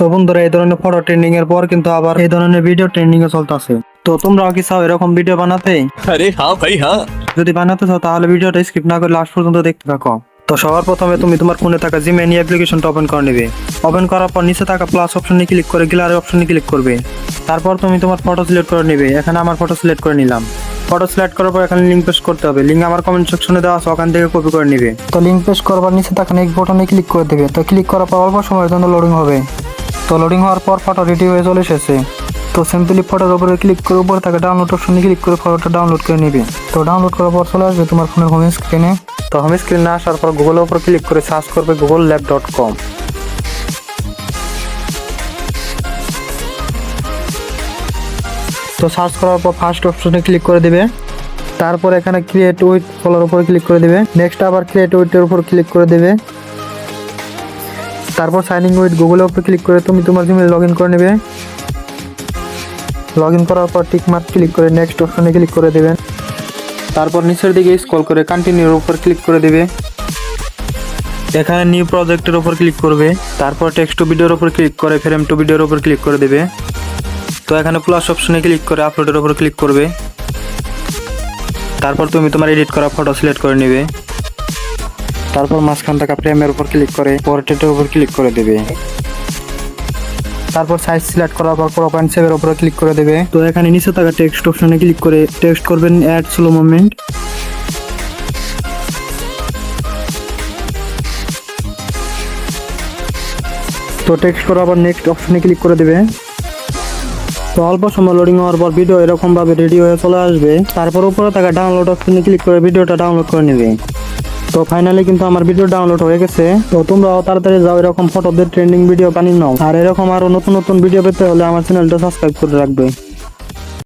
তো বন্ধুরা এই ধরনের ফটো ট্রেন্ডিং এর পর কিন্তু আবার এই ধরনের ভিডিও ট্রেন্ডিং এ চলতেছে। তো তোমরাও কি চাও এরকম ভিডিও বানাতে? আরে হ্যাঁ ভাই হ্যাঁ। যদি বানাতে চাও তাহলে ভিডিওটা স্কিপ না করে লাস্ট পর্যন্ত দেখতে থাকো। তো সবার প্রথমে তুমি তোমার ফোনে থাকা জিমেনি অ্যাপ্লিকেশনটা ওপেন করে নেবে। ওপেন করার পর নিচে থাকা প্লাস অপশনে ক্লিক করে গ্যালারি অপশনে ক্লিক করবে। তারপর তুমি তোমার ফটো সিলেক্ট করে নেবে। এখানে আমার ফটো সিলেক্ট করে নিলাম। ফটো সিলেক্ট করার পর এখানে লিঙ্ক পেস্ট করতে হবে। লিঙ্ক আমার কমেন্ট সেকশনে দেওয়া আছে ওখান থেকে কপি করে নেবে। তো লিঙ্ক পেস্ট করবার নিচে থাকা নেক্সট বটনে ক্লিক করে দেবে। তো ক্লিক করার পর অল্প সময়ের জন্য লোডিং হবে। তো লোডিং হওয়ার পর ফটো রেডি হয়ে চলে এসেছে। তো সিম্পলি ফটোর উপরে ক্লিক করে উপরে থাকে ডাউনলোড অপশনে ক্লিক করে ফটোটা ডাউনলোড করে নিবে। তো ডাউনলোড করার পর চলে আসবে তোমার ফোনের হোম স্ক্রিনে তো হোম স্ক্রিনে আসার পর গুগলের উপর ক্লিক করে সার্চ করবে গুগল ল্যাব ডট কম তো সার্চ করার পর ফার্স্ট অপশনে ক্লিক করে দেবে। তারপর এখানে ক্রিয়েট উইথ ফলোর উপর ক্লিক করে দিবে। নেক্সট আবার ক্রিয়েট উইথের উপর ক্লিক করে দিবে। তারপর সাইনিং উইথ গুগলের উপর ক্লিক করে তুমি তোমার জিমেল লগ ইন করে নেবে। লগ ইন করার পর টিক মার্ক ক্লিক করে নেক্সট অপশনে ক্লিক করে দেবেন। তারপর নিচের দিকে স্ক্রল করে কন্টিনিউর উপর ক্লিক করে দেবে। এখানে নিউ প্রজেক্টের উপর ক্লিক করবে। তারপর টেক্সট টু ভিডিওর উপর ক্লিক করে ফ্রেম টু ভিডিওর উপর ক্লিক করে দেবে। তো এখানে প্লাস অপশনে ক্লিক করে আপলোডের উপর ক্লিক করবে। তারপর তুমি তোমার এডিট করা ফটো সিলেক্ট করে নেবে। তারপর মাঝখান থাকা ফ্রেমের উপর ক্লিক করে পোর্ট্রেটের উপর ক্লিক করে দেবে। তারপর সাইজ সিলেক্ট করার পর পয়েন্ট সেভের উপরে ক্লিক করে দেবে। তো এখানে নিচে থাকা টেক্সট অপশনে ক্লিক করে টেক্সট করবেন অ্যাড স্লো মুভমেন্ট তো টেক্সট করার পর নেক্সট অপশনে ক্লিক করে দেবে। তো অল্প সময় লোডিং হওয়ার পর ভিডিও এরকম ভাবে রেডি হয়ে চলে আসবে। তারপর উপরে থাকা ডাউনলোড অপশনে ক্লিক করে ভিডিওটা ডাউনলোড করে নেবে। তো ফাইনালি কিন্তু আমার ভিডিও ডাউনলোড হয়ে গেছে। তো তোমরাও তাড়াতাড়ি যাও, এরকম ফটোদের ট্রেন্ডিং ভিডিও বানিয়ে নাও। আর এরকম আরও নতুন নতুন ভিডিও পেতে হলে আমার চ্যানেলটা সাবস্ক্রাইব করে রাখবে।